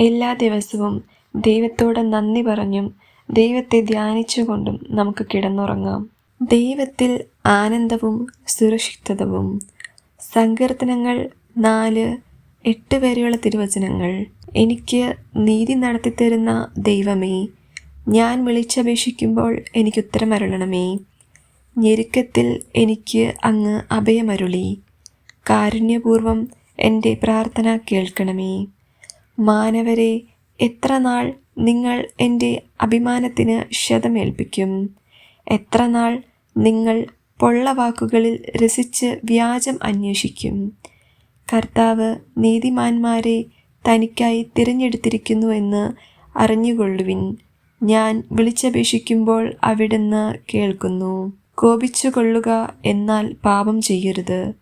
എല്ലാ ദിവസവും ദൈവത്തോട് നന്ദി പറഞ്ഞും ദൈവത്തെ ധ്യാനിച്ചുകൊണ്ടും നമുക്ക് കിടന്നുറങ്ങാം. ദൈവത്തിൽ ആനന്ദവും സുരക്ഷിതവും സങ്കീർത്തനങ്ങൾ നാല് എട്ട് വരെയുള്ള തിരുവചനങ്ങൾ. എനിക്ക് നീതി നടത്തിത്തരുന്ന ദൈവമേ ഞാൻ വിളിച്ചപേക്ഷിക്കുമ്പോൾ എനിക്ക് ഉത്തരമരുളണമേ. ഞെരുക്കത്തിൽ എനിക്ക് അങ്ങ് അഭയമരുളി. കാരുണ്യപൂർവം എന്റെ പ്രാർത്ഥന കേൾക്കണമേ. മാനവരെ എത്ര നാൾ നിങ്ങൾ എന്റെ അഭിമാനത്തിന് ക്ഷതമേൽപ്പിക്കും? എത്ര നാൾ നിങ്ങൾ പൊള്ളവാക്കുകളിൽ രസിച്ച് വ്യാജം അന്വേഷിക്കും? കർത്താവ് നീതിമാന്മാരെ തനിക്കായി തിരഞ്ഞെടുത്തിരിക്കുന്നു എന്ന് അറിഞ്ഞുകൊള്ളുവിൻ. ഞാൻ വിളിച്ചപേക്ഷിക്കുമ്പോൾ അവിടുന്ന് കേൾക്കുന്നു. കോപിച്ചു കൊള്ളുക എന്നാൽ പാപം ചെയ്യരുത്.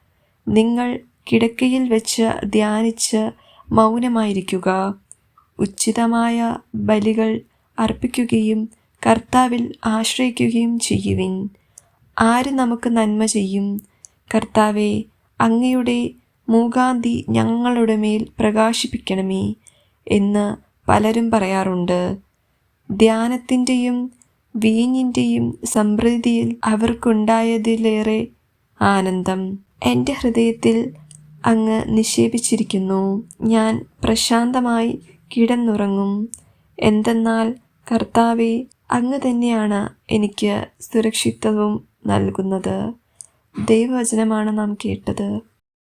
നിങ്ങൾ കിടക്കയിൽ വെച്ച് ധ്യാനിച്ച് മൗനമായിരിക്കുക. ഉചിതമായ ബലികൾ അർപ്പിക്കുകയും കർത്താവിൽ ആശ്രയിക്കുകയും ചെയ്യുവിൻ. ആര് നമുക്ക് നന്മ ചെയ്യും? കർത്താവെ അങ്ങയുടെ മൂകാന്തി ഞങ്ങളുടെ മേൽ പ്രകാശിപ്പിക്കണമേ എന്ന് പലരും പറയാറുണ്ട്. ധ്യാനത്തിന്റെയും വീഞ്ഞിന്റെയും സമൃദ്ധിയിൽ അവർക്കുണ്ടായതിലേറെ ആനന്ദം. എന്റെ ഹൃദയത്തിൽ അങ്ങ് നിക്ഷേപിച്ചിരിക്കുന്നു. ഞാൻ പ്രശാന്തമായി കിടന്നുറങ്ങും. എന്തെന്നാൽ കർത്താവെ അങ്ങ് തന്നെയാണ് എനിക്ക് സുരക്ഷിതവും നൽകുന്നത്. ദൈവവചനമാണ് നാം കേട്ടത്.